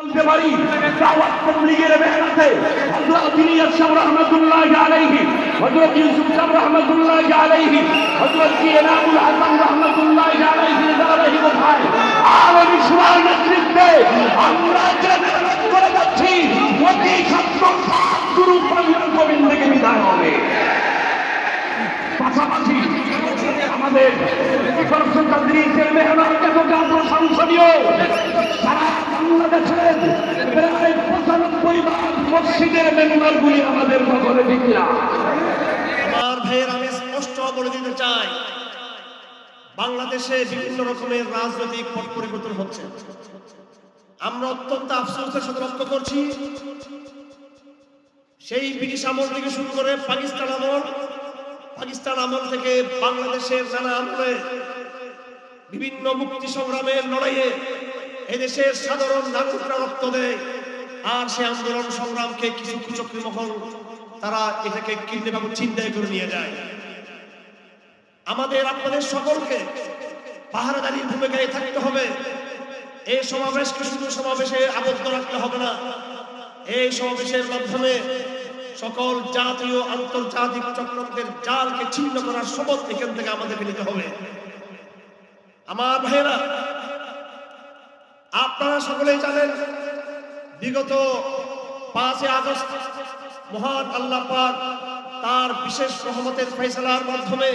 বলতে পারি, দাওয়াত তবলিগের মেহনতে হযরত ইলিয়াস সাহেব রহমাতুল্লাহ আলাইহি, হযরত ইউসুফ সাহেব রহমাতুল্লাহ আলাইহি, হযরত ইনামুল হাসান রহমাতুল্লাহ আলাইহি দারাহি কোথায় আর বিশ্বর নেতৃত্বে আমরা যে মেহনত করে যাচ্ছি, অতি সত্তর গুরু পরিবার গোবিন্দ থেকে বিদায় হবে। পাশাপাশি আমাদের প্রশংসনীয় সারা বাংলাদেশের প্রায় পঁচানব্বই মসজিদের আমাদের দিকলা আমার ভাইয়ের আমি স্পষ্ট বলে দিতে চাই, বাংলাদেশে বিভিন্ন রকমের রাজনৈতিক পট পরিবর্তন হচ্ছে। আমরা অত্যন্ত আফসোসের সাথে লক্ষ্য করছি, সেই ব্রিটিশ আমল থেকে শুরু করে পাকিস্তান আমল পাকিস্তান আমল থেকে বাংলাদেশের নানা আমলে বিভিন্ন মুক্তি সংগ্রামের লড়াইয়ে এদেশের সাধারণ নাগরিকরা রক্ত দেয়, আর সে আন্দোলন সংগ্রামকে কিছু কুচক্রী মহল তারা এটাকে কিডন্যাপ এবং চিন্তায় করে নিয়ে যায়। আমাদের, আপনাদের সকলকে পাহারাদারির ভূমিকায় থাকতে হবে। এই সমাবেশকে শুধু সমাবেশে আবদ্ধ রাখতে হবে না এই সমাবেশের মাধ্যমে সকল জাতীয় আন্তর্জাতিক চক্রান্তের জালকে ছিন্ন করার শপথ এখান থেকে আমাদেরকে নিতে হবে। আমার ভাইয়েরা, আপনারা সকলেই জানেন, বিগত পাঁচই আগস্ট মহান আল্লাহ পাক তার বিশেষ রহমতের ফয়সালার মাধ্যমে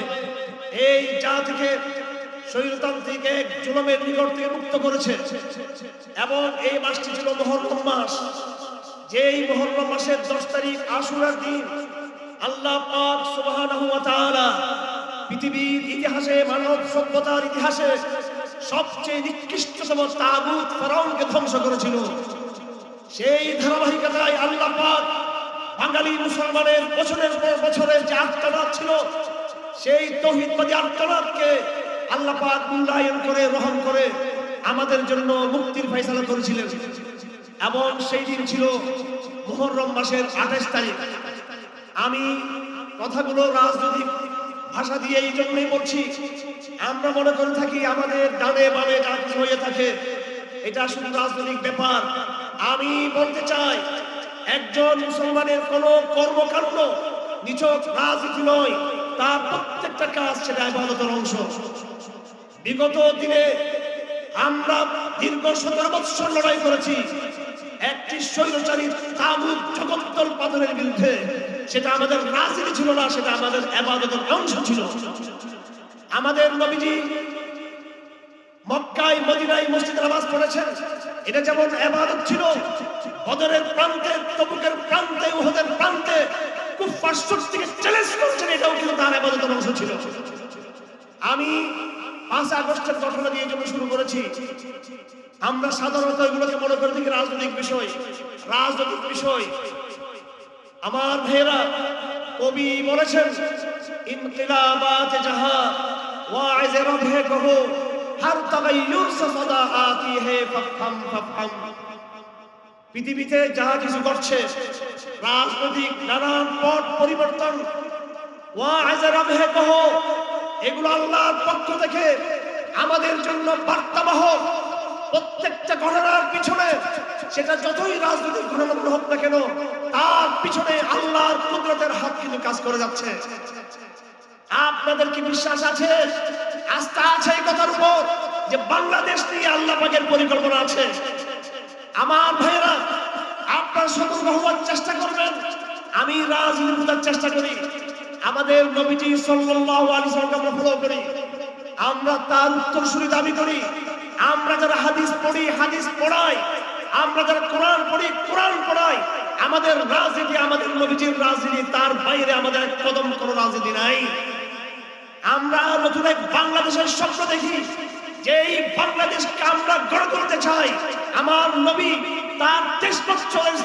এই জাতিকে স্বৈরতান্ত্রিক এক জুলমের নিকট থেকে মুক্ত করেছে। এবং এই মাসটি ছিল মহরম মাস। যেই মহরম মাসের দশ তারিখ আশুরার দিন, আল্লাহ পাক তাআলা পৃথিবীর ইতিহাসে, মানব সভ্যতার ইতিহাসে সবচেয়ে নিকৃষ্টতম তাগুত ফেরাউনকে ধ্বংস করেছিল। সেই ধারাবাহিকতায় আল্লাহ পাক বাঙালি মুসলমানের বছরের পর বছরের যে আত্মনাদ ছিল, সেই তৌহিদবাদী আত্মনাদকে আল্লাহ পাক মূল্যায়ন করে গ্রহণ করে আমাদের জন্য মুক্তির ফয়সালা করেছিলেন। এবং সেই দিন ছিল মুহররম মাসের আঠাশ তারিখ। আমি কথাগুলো রাজনৈতিক ভাষা দিয়ে এই জন্যই বলছি, আমরা মনে করে থাকি আমাদের ডানে বামে যা হয়ে থাকে, এটা শুধু রাজনৈতিক ব্যাপার। আমি বলতে চাই, একজন মুসলমানের কোন কর্মকাণ্ড নিছক রাজনীতি নয়, তার প্রত্যেকটা কাজ সেটা ইবাদতের অংশ। বিগত দিনে আমরা দীর্ঘ সতেরো বৎসর লড়াই করেছি। একটি স্বৈরচারী তাগুত জগত্তর পাথরের বিরুদ্ধে, সেটা আমাদের রাজনীতি ছিল না, সেটা আমাদের আবাদতের অংশ ছিল। আমাদের নবীজি মক্কায়, মদিনায় মসজিদে নামাজ পড়েছেন। এটা যেমন আবাদত ছিল, বদরের প্রান্তে, তবুকের প্রান্তে, উহদের প্রান্তে কুফার শক্তিকে চ্যালেঞ্জ করছেন, এটাও কিন্তু তার আবাদতের অংশ ছিল। আমি পাঁচ আগস্টের ঘটনা দিয়ে জন্য শুরু করেছি, আমরা সাধারণত এগুলোকে মনে করে থাকি রাজনৈতিক বিষয় রাজনৈতিক বিষয়। আমার ভাইয়েরা, কবি বলেছেন, ইনকিলাবাত জাহা ওয়াইজ রবে কহো হর তাগাইয়ুর সে সদা আতি হে ফাফহাম ফাফহাম পৃথিবীতে যাহা কিছু ঘটছে, রাজনৈতিক নানান পট পরিবর্তন, ওয়াইজ রবে কহো এগুলো আল্লাহর পক্ষ থেকে আমাদের জন্য বার্তাবাহক প্রত্যেকটা ঘটনার পিছনে সেটা যতই রাজনৈতিক ঘটনাগুলো হোক না কেন, তার পিছনে আল্লাহর কুদরতের হাত কিন্তু কাজ করে যাচ্ছে। আপনাদের কি বিশ্বাস আছে? আস্থা আছে এই কথার উপর যে বাংলাদেশ নিয়ে আল্লাহ পাকের পরিকল্পনা আছে। আমার ভাইয়েরা, আপনার সতর্ক হওয়ার চেষ্টা করবেন। আমি রাজনীতি চেষ্টা করি। আমাদের নবীজি সাল্লাল্লাহু আলাইহি সাল্লামকে ফলো করি। আমরা তার উত্তরসূরি দাবি করি। আমরা যারা হাদিস পড়ি, হাদিস পড়াই, আমরা যারা কোরআন পড়ি, কোরআন পড়াই, আমাদের রাজনীতি, আমাদের নবীজির রাজনীতি, তার বাইরে আমাদের এক কদম কোনো রাজনীতি নাই। আমরা নতুন এক বাংলাদেশের স্বপ্ন দেখি, যে এই বাংলাদেশকে আমরা গড়ে তুলতে চাই। আমার নবী তার তেইশ বছরের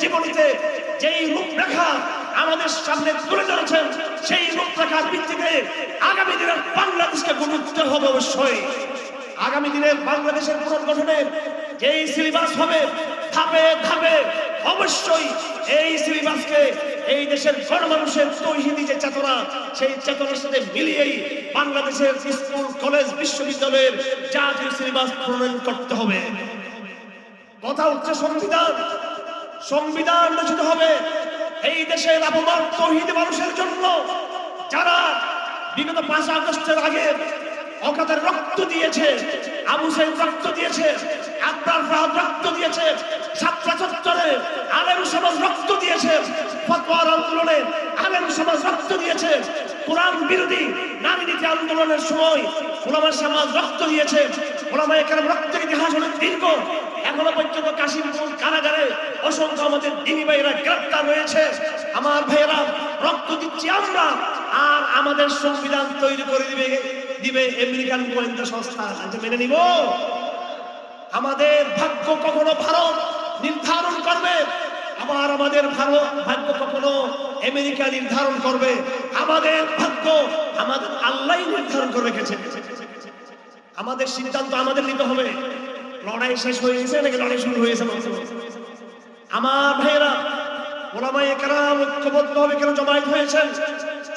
জীবনীতে যেই রূপরেখা আমাদের সামনে তুলে ধরেছেন সেই রূপরেখার ভিত্তিতে আগামী দিনের বাংলাদেশকে তুলতে হবে অবশ্যই। আগামী দিনের বাংলাদেশের পুনর্গঠনের যেই সিলেবাস হবে, ধাপে ধাপে অবশ্যই এই সিলেবাসকে এই দেশের গণমানুষের তৈহিদি যে চেতনা, সেই চেতনার সাথে মিলিয়েই বাংলাদেশের স্কুল, কলেজ, বিশ্ববিদ্যালয়ের জাতীয় সিলেবাস প্রণয়ন করতে হবে। কথা হচ্ছে সংবিধান সংবিধান রচিত হবে। এই দেশের অপমান তহিদ মানুষের জন্য যারা বিগত পাঁচ আগস্টের আগে অকাতের রক্ত দিয়েছে, আবু সাইদ রক্ত দিয়েছে আব্রার ফাহাদ রক্ত দিয়েছে ছাত্র চত্বরে আলেম সমাজ রক্ত দিয়েছে ফতোয়ার আন্দোলনে আলেম সমাজ রক্ত দিয়েছে, কোরআন বিরোধী নারী নীতি আন্দোলনের সময় ওলামার সমাজ রক্ত দিয়েছে, ওলামা এখানে রক্তের ইতিহাস অনেক দীর্ঘ। এখনও পর্যন্ত কাশিমপুর কারাগারে অসংখ্য আমাদের দিনী ভাইয়েরা গ্রেপ্তার হয়েছে আমার ভাইয়েরা, রক্ত দিচ্ছি আমরা। আর আমাদের সংবিধান তৈরি করে দিবে দিবে আমেরিকান গোয়েন্দা সংস্থা। আচ্ছা মেনে নিব। আমাদের ভাগ্য কখনো ভারত নির্ধারণ করবে। আবার আমাদের ভারত ভাগ্য কখনো আমেরিকা নির্ধারণ করবে। আমাদের ভাগ্য আমাদের আল্লাহ নির্ধারণ করে রেখেছে। আমাদের সিদ্ধান্ত আমাদের নিতে হবে। লড়াই শেষ হয়ে গেছে নাকি লড়াই শুরু হয়েছে আমার ভাইয়েরা ওলামাই একরাম ঐক্যবদ্ধভাবে কেন জমায়েত হয়েছেন?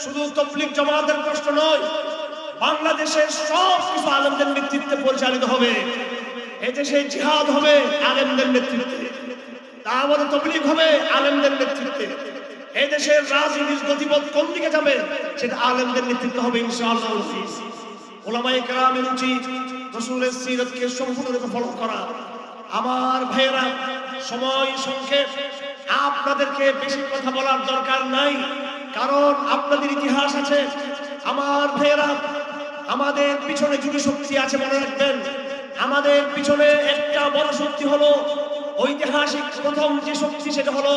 শুধু তবলিক জমাতের প্রশ্ন নয়, বাংলাদেশের সব কিছু আলেমদের নেতৃত্বে পরিচালিত হবে। এদেশে জিহাদ হবে আলেমদের নেতৃত্বে। তা আমাদের তবলিগ হবে আলেমদের নেতৃত্বে। এই দেশের রাজনীতির গতিপথ কোন দিকে যাবে, সেটা আলেমদের নেতৃত্ব হবে ইনশাআল্লাহ। ওলামাই কেরামের উচিত রসুলের সিরতকে সম্পূর্ণরূপে ফলো করা। আমার ভাইয়েরা, সময় সংক্ষেপ। আপনাদেরকে বেশি কথা বলার দরকার নাই, কারণ আপনাদের ইতিহাস আছে। আমার ভাইয়েরা, আমাদের পিছনে যুগে শক্তি আছে, মনে রাখবেন। আমাদের পিছনে একটা বড় শক্তি হলো ঐতিহাসিক প্রথম যে শক্তি, সেটা হলো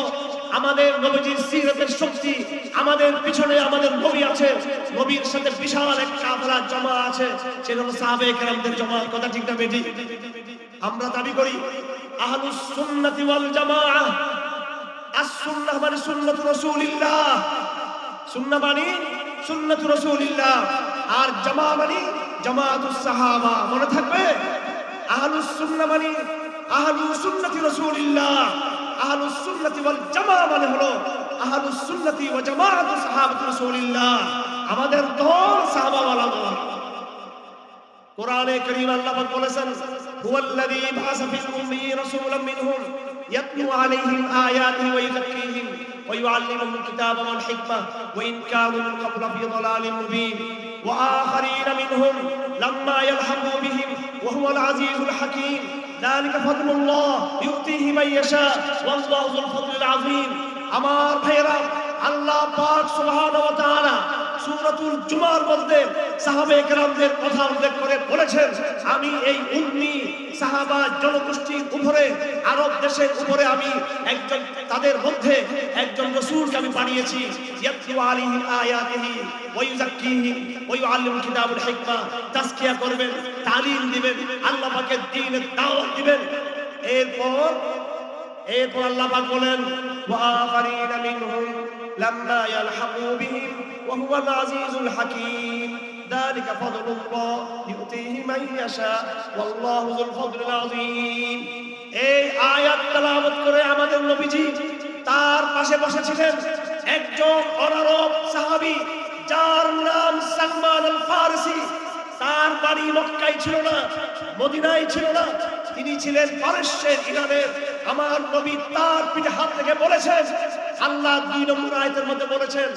আমাদের নবীজির সিরতের শক্তি, আমাদের পিছনে আমাদের নবী আছে। নবীর সাথে বিশাল একটা আপনার জমা আছে হলো সাহাবে কেরামদের জমা, কথা ঠিক না বেটি আমরা দাবি করি, আহলুস সুন্নাতি ওয়াল জামাআহ আস সুন্নাহ মানে সুন্নাত রাসূলিল্লাহ। সুন্নাহ মানে সুন্নাত রাসূলিল্লাহ। আর জামা মানে জামাআতুস সাহাবা। মনে থাকবে? আহলুস সুন্নাহ মানে আহলুস সুন্নতি রাসূলিল্লাহ। আহলুসুল্লাতি ওয়াল জামা মানে হলো আহলুসুল্লাতি ওয়া জামাআতু সাহাবাত রাসূলিল্লাহ আমাদের দল সাহাবাওয়ালা দল কোরআনে কারীম আল্লাহ পাক বলেছেন হুয়াল্লাযী বাআসা ফিল উম্মিয়্যিনা রাসূলাম মিনহুম ইয়াতলু আলাইহিম আয়াতিহি ওয়া ইউযাক্কিহিম ওয়া ইউআল্লিমুহুম কিতাবা ওয়াল হিকমা ওয়া ইন কানু মিন ক্বাবলা ফি দালালিন মুবিন ওয়া আখারিনা মিনহুম লাম্মা ইয়ালহাকু বিহিম ওয়া হুয়াল আজিজুল হাকীম ذلك فضل الله يؤتيه من يشاء والله ذو الفضل العظيم আমার ভাইয়েরা আল্লাহ পাক সুবহানাহু ওয়া তাআলা সুরাতুল জুমার মধ্যে সাহাবে একরামদের কথা উল্লেখ করে বলেছেন, আমি এই উম্মি সাহাবা জনগোষ্ঠীর উপরে, আরব দেশের উপরে আমি একজন, তাদের মধ্যে একজন রসুলকে আমি পাঠিয়েছি ইয়াতলু আলাইহিম আয়াতিহি ওয়া ইউযাক্কিহিম ওয়া ইউআল্লিমুল কিতাবুল হিকমা। তাসকিয়া করবেন, তালিম দিবেন, আল্লাহ পাকের দ্বীনের দাওয়াত দিবেন। এরপর এরপর আল্লাহ পাক বলেন, ওয়া আখারিনা মিনহুম লাম্মা ইয়ালহাকু বিহিম وهو العزيز الحكيم ذلك فضل الله يؤتيه من يشاء والله ذو الفضل العظيم এই আয়াত তেলাওয়াত করে আমাদের নবীজি তার পাশে বসেছিলেন একজন অনারব সাহাবী যার নাম সালমান আল ফারসি তার বাড়ি মক্কায় ছিল না মদিনায় ছিল না তিনি ছিলেন পারস্যের ইরানের আমার নবী তার পিঠে হাত থেকে বলেছেন আল্লাহ দুই নম্বর আয়তের মধ্যে বলেছেন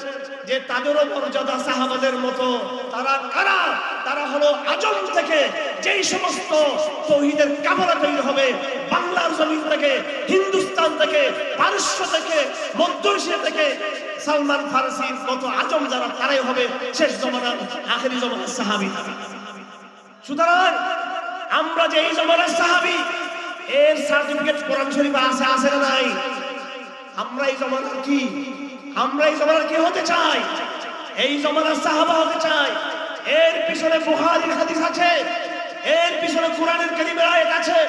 যে তাদেরও মর্যাদা সাহাবাদের মতো, তারা কারা? তারা হলো আজম থেকে যেই সমস্ত তৌহিদের কামরা তৈরি হবে, বাংলার জমিন থেকে, হিন্দুস্তান থেকে, পারস্য থেকে, মধ্য এশিয়া থেকে, সালমান ফারসির মতো আজম যারা, তারাই হবে শেষ জমানার আখেরি জমানার সাহাবি। সুতরাং আমরা যে এই জমানার সাহাবি, এর সার্টিফিকেট কোরআন শরীফে আছে আছে না নাই? আমরা এই জমানার কি? আমরা এই জমানার কি হতে চাই? এই জমানার সাহাবা হতে চাই। এর পিছনে বুহারির হাদিস আছে। এর পিছনে কোরআনের কালিমের আয়াত আছে।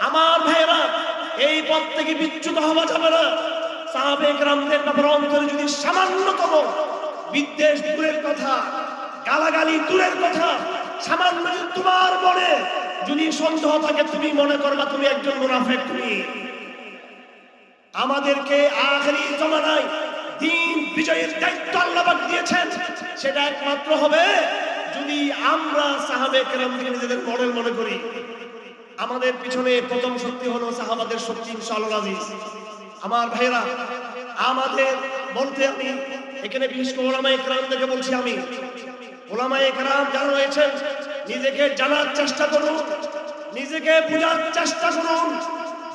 আমার ভাইরা এই পথ থেকে বিচ্যুত হওয়া যাবে না। সাহাবে গ্রামদের ব্যাপারে অন্তরে যদি সামান্যতম বিদ্বেষ, দূরের কথা, গালাগালি, দূরের কথা, সামান্য তোমার মনে যদি সন্দেহ থাকে, তুমি মনে করবা তুমি একজন মুনাফেক তুমি। আমাদেরকে আখেরি জমানায় দিন বিজয়ের দায়িত্ব আল্লাহ পাক দিয়েছেন। সেটা একমাত্র হবে যদি আমরা সাহাবে কেরামকে নিজেদের মডেল মনে করি। আমাদের পিছনে প্রথম শক্তি হলো সাহাবাদের শক্তি, ইনশাআল্লাহ আজিজ। আমার ভাইরা আমাদের বলতে আমি, এখানে বিশেষ করে ওলামা একরাম থেকে বলছি আমি। ওলামা একরাম যারা রয়েছেন, নিজেকে জানার চেষ্টা করুন, নিজেকে বোঝার চেষ্টা করুন।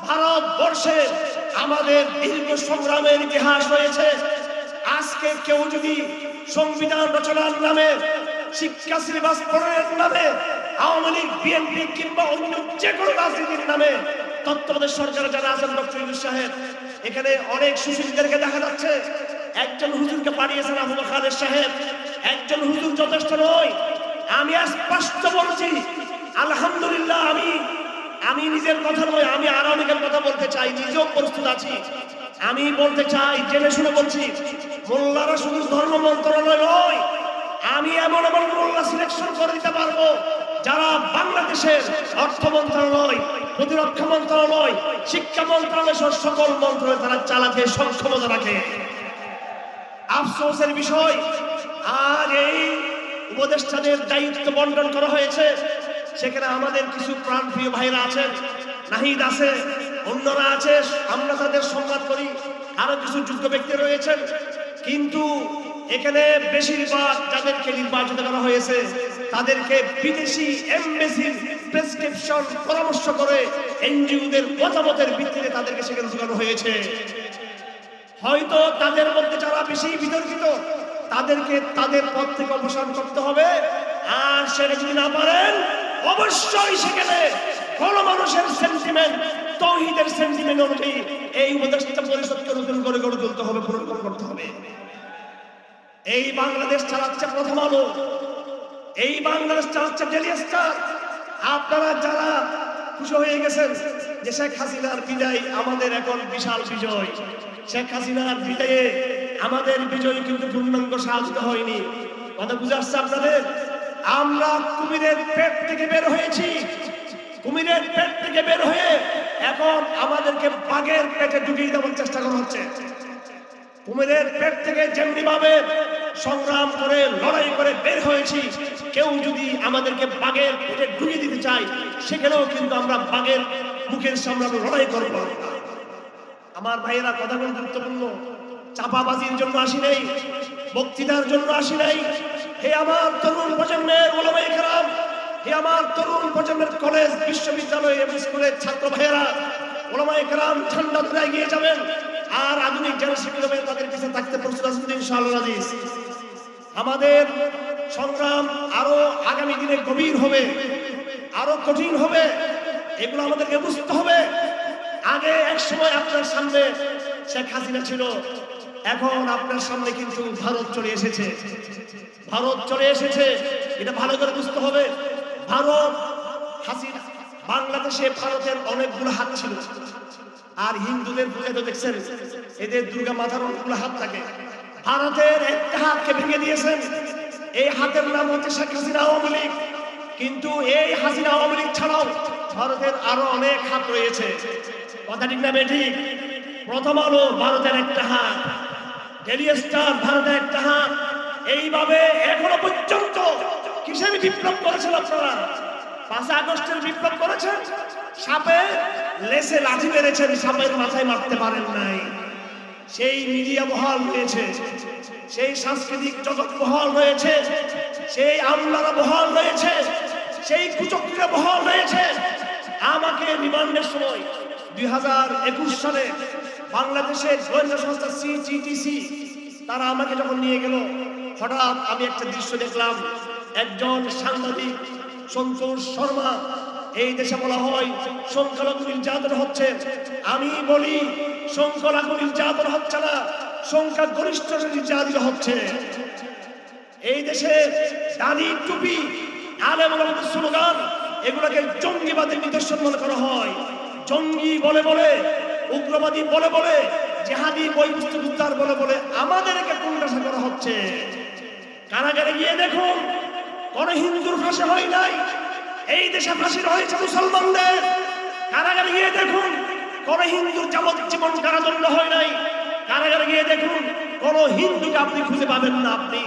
ভারতবর্ষে আমাদের দীর্ঘ সংগ্রামের ইতিহাস রয়েছে। আজকে কেউ যদি সংবিধান রচনার নামে শিক্ষা সিলেবাস প্রণয়নের নামে, আওয়ামী লীগ বিএনপি কিংবা অন্য যে কোনো রাজনীতির নামে তত্ত্বাবধায়ক সরকারে যারা আছেন, ডক্টর ইউনুস সাহেব, এখানে অনেক সুশীলদেরকে দেখা যাচ্ছে। একজন হুজুরকে পাঠিয়েছেন আবু খালেদ সাহেব। একজন হুজুর যথেষ্ট নয়। আমি স্পষ্ট বলছি, আলহামদুলিল্লাহ আমি আমি নিজের কথা নয়, আমি আর অনেকের কথা বলতে চাই, নিজেও প্রস্তুত আছি। আমি বলতে চাই, জেনে শুনে বলছি, মোল্লারা শুধু ধর্ম মন্ত্রণালয় নয়, আমি এমন এমন মোল্লা সিলেকশন করে দিতে পারব, যারা বাংলাদেশের অর্থ মন্ত্রণালয়, প্রতিরক্ষা মন্ত্রণালয়, শিক্ষা মন্ত্রণালয় সহ সকল মন্ত্রণালয় তারা চালাতে সক্ষমতা রাখে আফসোসের বিষয় আর এই উপদেষ্টাদের দায়িত্ব বন্টন করা হয়েছে। সেখানে আমাদের কিছু প্রাণপ্রিয় ভাইরা আছেন, নাহিদ আছে, অন্যরা আছে, আমরা তাদের সম্মান করি, আরও কিছু যোগ্য ব্যক্তি রয়েছেন, কিন্তু এখানে বেশিরভাগ যাদেরকে নির্বাচিত করা হয়েছে, তাদেরকে বিদেশি এমবেসির প্রেসক্রিপশন পরামর্শ করে এনজিওদের মতামতের ভিত্তিতে তাদেরকে সেখানে ঢুকানো হয়েছে। হয়তো তাদের মধ্যে যারা বেশি বিতর্কিত, তাদেরকে তাদের পদ থেকে অবসান করতে হবে, আর সেটা যদি না পারেন অবশ্যই সেখানে কোন মানুষের সেন্টিমেন্ট তৌহিদের সেন্টিমেন্ট অনুযায়ী এই উপদেষ্টা পরিষদকে নতুন করে গড়ে তুলতে হবে পরিবর্তন করতে হবে। এই বাংলাদেশ চালাচ্ছে প্রথম আলো। এই বাংলাদেশ চালাচ্ছে ডেলি স্টার আপনারা যারা খুশি হয়ে গেছেন যে শেখ হাসিনার বিদায় আমাদের এখন বিশাল বিজয়। শেখ হাসিনার বিদায়ে আমাদের বিজয় কিন্তু পূর্ণাঙ্গ সাহায্য হয়নি। কথা বুঝে আসছে আপনাদের? আমরা কুমিরের পেট থেকে বের হয়েছি। কুমিরের পেট থেকে বের হয়ে এখন আমাদেরকে বাঘের পেটে ঢুকিয়ে দেওয়ার চেষ্টা করা হচ্ছে। কুমিরের পেট থেকে যেমনি ভাবে সংগ্রাম করে, লড়াই করে বের হয়েছি, কেউ যদি আমাদেরকে বাঘের পেটে ঢুকিয়ে দিতে চায়, সেখানেও কিন্তু আমরা বাঘের মুখের সামনে লড়াই করব আমার ভাইয়েরা কথাগুলো গুরুত্বপূর্ণ। চাপাবাজির জন্য আসি নাই, বক্তৃতার জন্য আসি নাই হে আমার তরুণ প্রজন্মের ওলামাই কেরাম হে আমার তরুণ প্রজন্মের কলেজ, বিশ্ববিদ্যালয় এবং স্কুলের ছাত্র ভাইয়েরা ওলামাই কেরাম ঠান্ডা ধরে এগিয়ে যাবেন। আর আধুনিক শিক্ষিত হবে তাদের পিছনে থাকতে প্রস্তুত আছেন ইনশাআল্লাহ আজিজ। আমাদের সংগ্রাম আরও আগামী দিনে গভীর হবে, আরও কঠিন হবে, এগুলো আমাদেরকে বুঝতে হবে। আগে এক সময় আপনার সামনে শেখ হাসিনা ছিল এখন আপনার সামনে কিন্তু ভারত চলে এসেছে। ভারত চলে এসেছে। এটা ভালো করে বুঝতে হবে। ভারত বাংলাদেশে ভারতের অনেকগুলো হাত ছিল। আর হিন্দুদের পূজা তো দেখছেন, এদের দুর্গা মাথার অনেকগুলো হাত থাকে। ভারতের একটা হাতকে ভেঙে দিয়েছেন। এই হাতের নাম হচ্ছে শেখ হাসিনা আওয়ামী লীগ। কিন্তু এই হাসিনা আওয়ামী লীগ ছাড়াও ভারতের আরও অনেক হাত রয়েছে। কথা ঠিক না ঠিক? প্রথম আলো, ভারতের একটা হাত। ডেলি স্টার একটা এইভাবে এখনও পর্যন্ত কিসের বিপ্লব করেছেন আপনারা? পাঁচ আগস্টের বিপ্লব করেছেন? সাপে লেসে লাঠি মেরেছেন, সাপের মাথায় মারতে পারেন নাই। সেই মিডিয়া বহাল রয়েছে সেই সাংস্কৃতিক জগৎ বহাল রয়েছে সেই আমলারা বহাল রয়েছে সেই কুচক্রীরা বহাল রয়েছে আমাকে রিমান্ডের সময় দুই হাজার একুশ সালে বাংলাদেশের গোয়েন্দা সংস্থা সিজিটিসি তারা আমাকে যখন নিয়ে গেল, হঠাৎ আমি একটা দৃশ্য দেখলাম। একজন সাংবাদিক, সন্তোষ শর্মা, এই দেশে বলা হয় সংখ্যালঘু নির্যাতন হচ্ছে। আমি বলি, সংখ্যালঘু নির্যাতন হচ্ছে না সংখ্যা গরিষ্ঠ নির্যাতিত হচ্ছে। এই দেশে দাড়ি টুপি, আলেম স্লোগান, এগুলোকে জঙ্গিবাদের নিদর্শন মনে করা হয়। জঙ্গি বলে বলে উগ্রবাদী বলে বলে, জেহাদি বই উদ্ধার বলে বলে আমাদেরকে কোনটাসা করা হচ্ছে। কারাগারে গিয়ে দেখুন, কোন হিন্দুর ফাঁসি হয় নাই। এই দেশে ফাঁসি হয়েছে মুসলমানদের। কারাগারে গিয়ে দেখুন, কোন হিন্দুর যাবজ্জীবন কারাদণ্ড হয় নাই। কারাগারে গিয়ে দেখুন, কোন হিন্দুকে আপনি খুঁজে পাবেন না আপনি।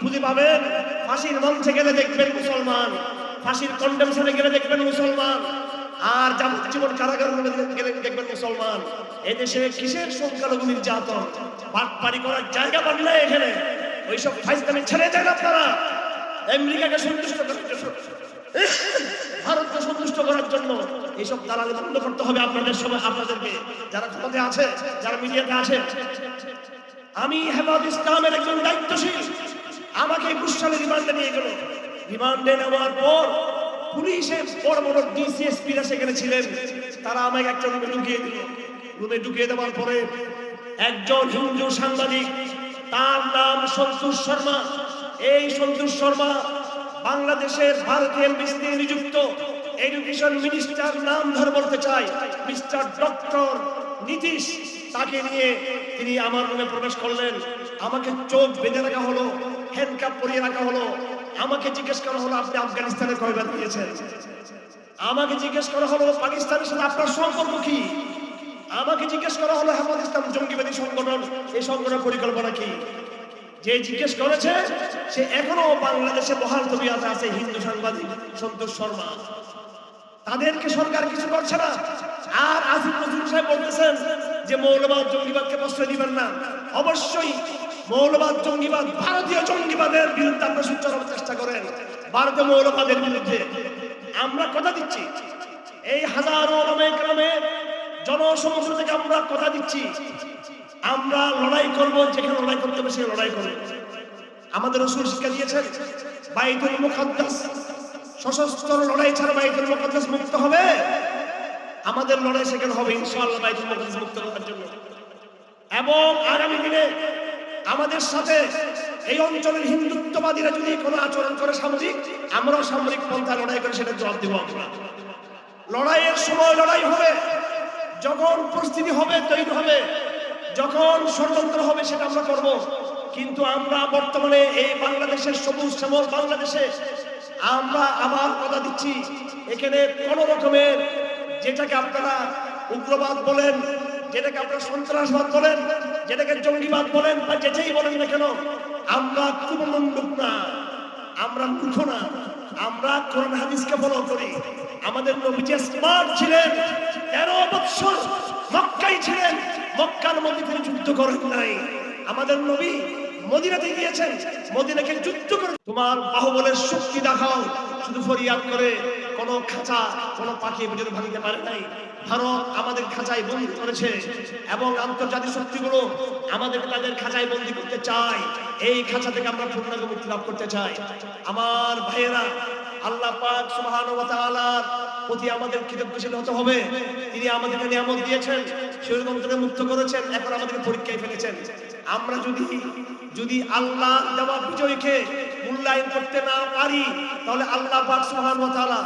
খুঁজে পাবেন, ফাঁসির মঞ্চে গেলে দেখবেন মুসলমান। ফাঁসির কন্ডেমশনে গেলে দেখবেন মুসলমান। আর যাবজ্জীবন কারাগার গেলে দেখবেন মুসলমান। এদেশে কিসের সংখ্যালঘু নির্যাতন পাটপাড়ি করার জায়গা বানলে এখানে। ওইসব ফাইজদামি ছেড়ে যান আপনারা। আমেরিকাকে সন্তুষ্ট ভারতকে সন্তুষ্ট করার জন্য এইসব দালালি বন্ধ করতে হবে আপনাদের সময় আপনাদেরকে। যারা ক্ষমতায় আছে, যারা মিডিয়াতে আছে। আমি হেফাজ ইসলামের একজন দায়িত্বশীল। আমাকে একুশ সালে রিমান্ডে নিয়ে গেল। রিমান্ডে নেওয়ার পর পুলিশে বড় বড় ডিসিএসপিরা সেখানে ছিলেন। তারা আমাকে একটা রুমে ঢুকিয়ে দিল। রুমে ঢুকিয়ে দেওয়ার পরে একজন হিন্দু সাংবাদিক, তার নাম সন্তোষ শর্মা। এই সন্তোষ শর্মা বাংলাদেশের ভারতীয় এমবিসি নিযুক্ত। এডুকেশন মিনিস্টার নাম ধরে বলতে চাই, মিস্টার ডক্টর নীতিশ। তাকে নিয়ে তিনি আমার রুমে প্রবেশ করলেন। আমাকে চোখ বেঁধে রাখা হলো হ্যান্ডকাপ পরিয়ে রাখা হলো। আমাকে জিজ্ঞেস করা হলো, আপনি আফগানিস্তানে কয়বার গিয়েছেন আমাকে জিজ্ঞেস করা হলো, পাকিস্তানের সাথে আপনার সম্পর্ক কি? আমাকে জিজ্ঞেস করা হলো হেফাজ ইসলাম জঙ্গিবাদী সংগঠন, এই সংগঠনের পরিকল্পনা কি? যে জিজ্ঞেস করেছে, সে এখনও বাংলাদেশে বহাল তবিয়াতে আছে হিন্দু সাংবাদিক সন্তোষ শর্মা। তাদেরকে সরকার কিছু করছে না। আর আসিফ নজরুল সাহেব বলতেছেন যে, মৌলবাদ, জঙ্গিবাদকে প্রশ্রয় দিবেন না। অবশ্যই মৌলবাদ, জঙ্গিবাদ, ভারতীয় জঙ্গিবাদের বিরুদ্ধে আপনারা সুচারণের চেষ্টা করেন। ভারতীয় মৌলবাদের বিরুদ্ধে। আমরা কথা দিচ্ছি। এই হাজারো রমে গ্রামে জনসমুদ্র থেকে আমরা কথা দিচ্ছি। আমরা লড়াই করব, যেখানে লড়াই করতে হবে সে লড়াই করব। আমাদের রসুল শিক্ষা দিয়েছেন, বাইতুল মুকদ্দাস, সশস্ত্র লড়াই ছাড়া বাইতুল মুকদ্দাস মুক্ত হবে। আমাদের লড়াই সেখানে হবে, ইনশাআল্লাহ বাইতুল মুকদ্দাস মুক্ত করার জন্য। এবং আগামী দিনে আমাদের সাথে এই অঞ্চলের হিন্দুত্ববাদীরা যদি কোনো আচরণ করে সামাজিক আমরাও সামরিক পন্থা লড়াই করে সেটা জবাব দেবো আমরা। লড়াইয়ের সময় লড়াই হবে, যখন পরিস্থিতি হবে, তৈরি হবে, যখন ষড়যন্ত্র হবে সেটা আমরা করব। কিন্তু আমরা বর্তমানে এই বাংলাদেশের সবুজ শ্যামল বাংলাদেশে আমরা আবার কথা দিচ্ছি, এখানে কোন রকমের যেটাকে আপনারা উগ্রবাদ বলেন, যেটাকে আপনারা সন্ত্রাসবাদ বলেন যেটাকে জঙ্গিবাদ বলেন বা যেটাই বলেন না কেন, আমরা কুমন্ডুক না, আমরা মূর্খ না। আমরা কোরআন হাদিসকে ফলো করি। আমাদের নবী যে স্মার্ট ছিলেন, তেরো বৎসর মক্কাই ছিলেন, মক্কার মধ্যে তিনি যুদ্ধ করেন নাই। আমাদের নবী মদিনাতে গিয়েছেন, মদিনাকে যুদ্ধ করে তোমার বাহুবলের শক্তি দেখাও, শুধু ফরিয়াদ করে কোন খাঁচা, কোন পাখি পর্যন্ত ভাঙতে পারে নাই। ভারত আমাদের খাঁচায় বন্দি করেছে এবং আন্তর্জাতিক শক্তিগুলো আমাদের তাদের খাঁচায় বন্দি করতে চায়। এই খাঁচা থেকে আমরা পূর্ণাঙ্গ মুক্তি লাভ করতে চাই। আমার ভাইয়েরা আল্লাহ পাক সুবহানাহু ওয়া তাআলার প্রতি আমাদের কৃতজ্ঞশীল হতে হবে। তিনি আমাদেরকে নিয়ামত দিয়েছেন সেরকম করে মুক্ত করেছেন, এখন আমাদেরকে পরীক্ষায় ফেলেছেন। আমরা যদি যদি আল্লাহ দেওয়া বিজয়কে মূল্যায়ন করতে না পারি, তাহলে আল্লাহ পাক সুবহানাহু ওয়া তাআলা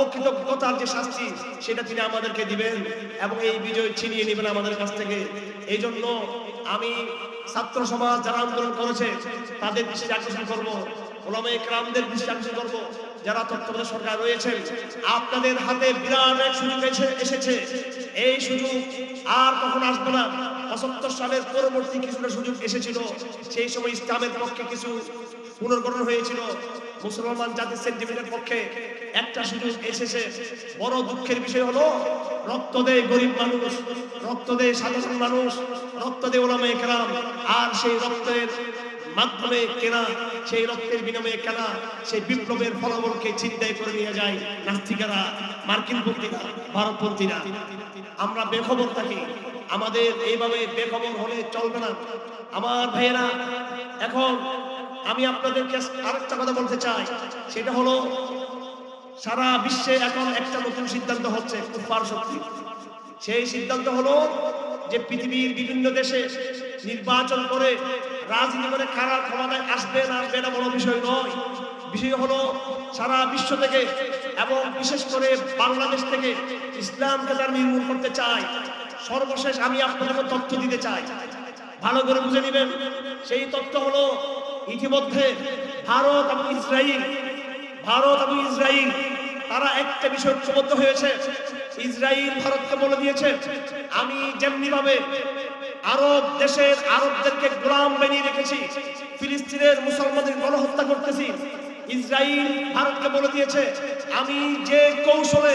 অকৃতজ্ঞতার যে শাস্তি, সেটা তিনি আমাদেরকে দিবেন এবং এই বিজয় ছিনিয়ে নেবেন আমাদের কাছ থেকে। এই জন্য আমি ছাত্র সমাজ যারা আন্দোলন করেছে, তাদের দৃষ্টি আকর্ষণ করব। ওলামা একরামদের দৃষ্টি আকর্ষণ করব। যারা তত্ত্বাবধায়ক সরকার রয়েছেন, আপনাদের হাতে বিরাট এক সুযোগ এসেছে। এই সুযোগ আর কখন আসবে না? পঁচাত্তর সালের পরবর্তী কিছুটা সুযোগ এসেছিল। সেই সময় ইসলামের পক্ষে কিছু পুনর্গঠন হয়েছিল। মুসলমান জাতির সেন্টিমেন্টের পক্ষে একটা সুযোগ এসেছে। বড় দুঃখের বিষয় হলো, রক্ত দেয় গরিব মানুষ, রক্ত দেয় সাধারণ মানুষ, রক্ত দেয় ওলামা একরাম আর সেই রক্তের মাধ্যমে কেনা, সেই রক্তের বিনিময়ে কেনা, সেই বিপ্লবের ফলাফলকে চিন্তায় করে নিয়ে যায় নাস্তিকেরা মার্কিন পন্থীরা ভারতপন্থীরা। আমরা বেখবর থাকি। আমাদের এইভাবে বেখবর হলে চলবে না। আমার ভাইয়েরা, এখন আমি আপনাদেরকে আরেকটা কথা বলতে চাই। সেটা হলো, সারা বিশ্বে এখন একটা নতুন সিদ্ধান্ত হচ্ছে কুফার শক্তি। সেই সিদ্ধান্ত হলো যে পৃথিবীর বিভিন্ন দেশে নির্বাচন করে রাজনীতি করে কারা ক্ষমতায় আসবে না আসবে না বড় বিষয় নয়। বিষয় হলো সারা বিশ্ব থেকে এবং বিশেষ করে বাংলাদেশ থেকে ইসলামকে তারা নির্মূল করতে চায়, সর্বশেষ আমি আপনাদেরকে তথ্য দিতে চাই। ভালো করে বুঝে নেবেন, সেই তথ্য হলো ইতিমধ্যে ভারত এবং ইসরায়েল ভারত এবং ইসরায়েল তারা একটা বিষয় ঐক্যবদ্ধ হয়েছে। ইসরায়েল ভারতকে বলে দিয়েছে, আমি যেমনি ভাবে আরব দেশের আরবদেরকে গোলাম বানিয়ে রেখেছি, ফিলিস্তিনের মুসলমানদের গণহত্যা করতেছি। ইসরায়েল ভারতকে বলে দিয়েছে, আমি যে কৌশলে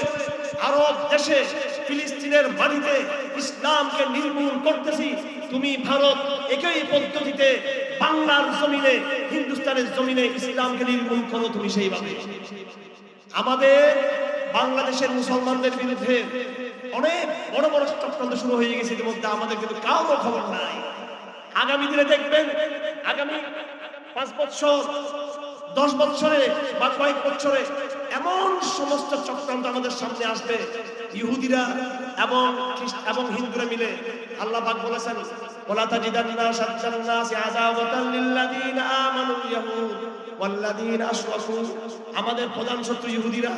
আরব দেশে ফিলিস্তিনের মাটিতে ইসলামকে নির্মূল করতেছি, তুমি ভারত একই পদ্ধতিতে বাংলার জমিনে, হিন্দুস্তানের জমিনে ইসলামকে নির্মূল করো তুমি সেইভাবে। আমাদের বাংলাদেশের মুসলমানদের বিরুদ্ধে অনেক বড় বড় চক্রান্ত শুরু হয়ে গেছে ইতিমধ্যে, আমাদের কিন্তু কারও খবর নাই। আগামী দিনে দেখবেন, আগামী পাঁচ বছর, দশ বছরে বা কয়েক বছরে এমন সমস্ত চক্রান্ত আমাদের সামনে আসবে। ইহুদিরা এবং এবং হিন্দুরা মিলে আল্লাহ পাক বলেছেন, ওলা তাজিদান্না শাজ্জান নাসি আযাওয়াতান লিল্লাযীনা আমানুল ইয়াহুদ আমাদের প্রধান শত্রু ইহুদিরা।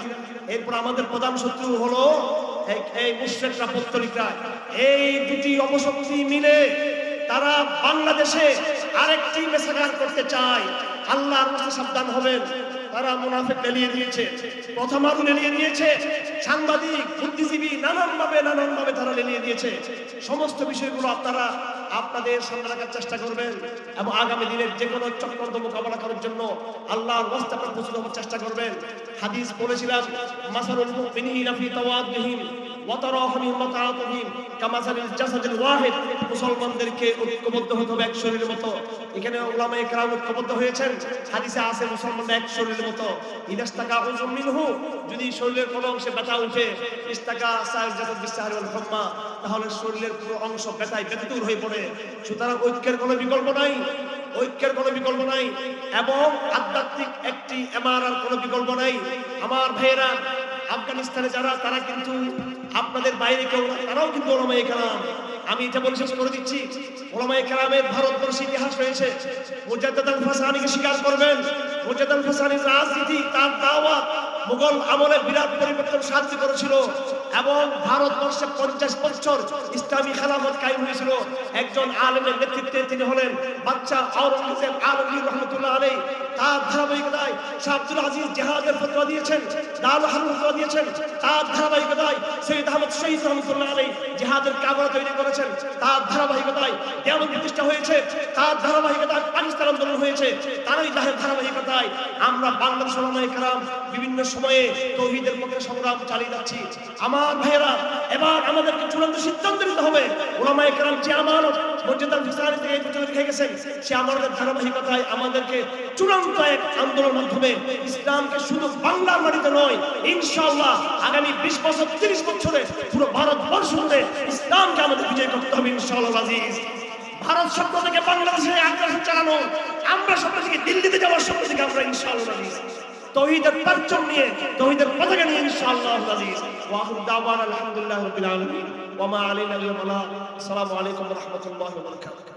এরপর আমাদের প্রধান শত্রু হলো এই- মুশরিকরা, পত্তলিকরা। এই দুটি অপশক্তি মিলে তারা বাংলাদেশে আরেকটি মেসাগার করতে চায়। আল্লাহর কাছে সাবধান হবেন। তারা মুনাফিক লেলিয়ে দিয়েছে। প্রথম আরও লেলিয়ে দিয়েছে। সাংবাদিক, বুদ্ধিজীবী নানান ভাবে নানান ভাবে তারা লেলিয়ে দিয়েছে। সমস্ত বিষয়গুলো আপনারা আপনাদের সামনে রাখার চেষ্টা করবেন এবং আগামী দিনের যে কোনো চক্রান্ত মোকাবেলা করার জন্য আল্লাহর রাস্তা প্রস্তুত হওয়ার চেষ্টা করবেন হাদিস বলেছিলাম মাসারুল মুমিনিন ফি মুসলমানদেরকে ঐক্যবদ্ধ হতে হবে এক শরীরের মতো। এখানে ওলামায়ে কেরাম ঐক্যবদ্ধ হয়েছেন। হাদিসে আছে মুসলমানরা এক শরীরের মতো। ইদাস্তাকা উযুম মিনহু, যদি শরীরের কোনো অংশে ব্যথা উঠে, ইস্তাকা সাইর জাসাদ বিসাহারি ওয়াল তাহলে শরীরের পুরো অংশ ব্যথায় ব্যথিতুর হয়ে পড়ে। সুতরাং ঐক্যের কোনো বিকল্প নাই। ঐক্যের কোনো বিকল্প নাই। এবং আধ্যাত্মিক একটি এমারার কোনো বিকল্প নাই। আমার ভাইয়েরা, আফগানিস্তানে যারা, তারা কিন্তু আপনাদের বাইরে কেউ তারাও কিন্তু ওলামাই কালাম আমি এটা বলে শেষ করে দিচ্ছি। ওলামাই কেরামের ভারতবর্ষে ইতিহাস রয়েছে। মুজাদ্দাদ আল ফাসানিকে স্বীকার করবেন। মুজাদ্দাদ আল ফাসানির রাজনীতি, তার দাওয়াত মুঘল আমলে বিরাট পরিবর্তন সাহায্য করেছিল। এবং ভারতবর্ষে পঞ্চাশ বছর ইসলামী খেলাফত কায়েম হয়েছিল। একজন আলেমের নেতৃত্বে তিনি হলেন বাচ্চা আওরঙ্গজেব আলমগীর রহমতুল্লাহ আলী তার ধারাবাহিকতায় শাহ আজিজ জেহাদের ফতোয়া দিয়েছেন দাল হারুন ফতোয়া দিয়েছেন। তার ধারাবাহিকতায় সৈয়দ আহমদ শহীদ রহমতুল্লাহ আলী জেহাদের কাগজ তৈরি করেছেন। তার ধারাবাহিকতায় দেওয়ান প্রতিষ্ঠা হয়েছে। তার ধারাবাহিকতায় পাকিস্তান আন্দোলন হয়েছে। তারই ধারাবাহিকতায় আমরা বাংলাদেশ বিভিন্ন সময়ে তৌহিদের পক্ষে সংগ্রাম চালিয়ে যাচ্ছি। আমার ভাইয়েরা, এবার আমাদেরকে চূড়ান্ত সিদ্ধান্ত নিতে হবে। ওলামায়ে কেরাম যে আমানত মর্যাদা ফিসারি থেকে পর্যন্ত রেখে গেছেন, সে আমাদের ধারাবাহিকতায় আমাদেরকে চূড়ান্ত এক আন্দোলনের মাধ্যমে ইসলামকে শুধু বাংলার মাটিতে নয়, ইনশাআল্লাহ আগামী বিশ বছর, তিরিশ বছরে পুরো ভারতবর্ষ জুড়ে ইসলামকে আমাদের বিজয় করতে হবে, ইনশাআল্লাহ আজিজ ভারত স্বপ্ন থেকে বাংলাদেশে আগ্রাসন চালানো, আমরা স্বপ্ন থেকে দিল্লিতে যাওয়ার স্বপ্ন থেকে আমরা, ইনশাআল্লাহ আজিজ তৌহিদের পারচম নিয়ে, তৌহিদের পতাকা নিয়ে ইনশাআল্লাহ আজিজ ওয়া দাওয়ান আলহামদুলিল্লাহি রাব্বিল আলামিন। ওয়া মা আলাইনা ইল্লা বালা আসসালামু আলাইকুম ওয়া রাহমাতুল্লাহি ওয়া বারাকাতুহু।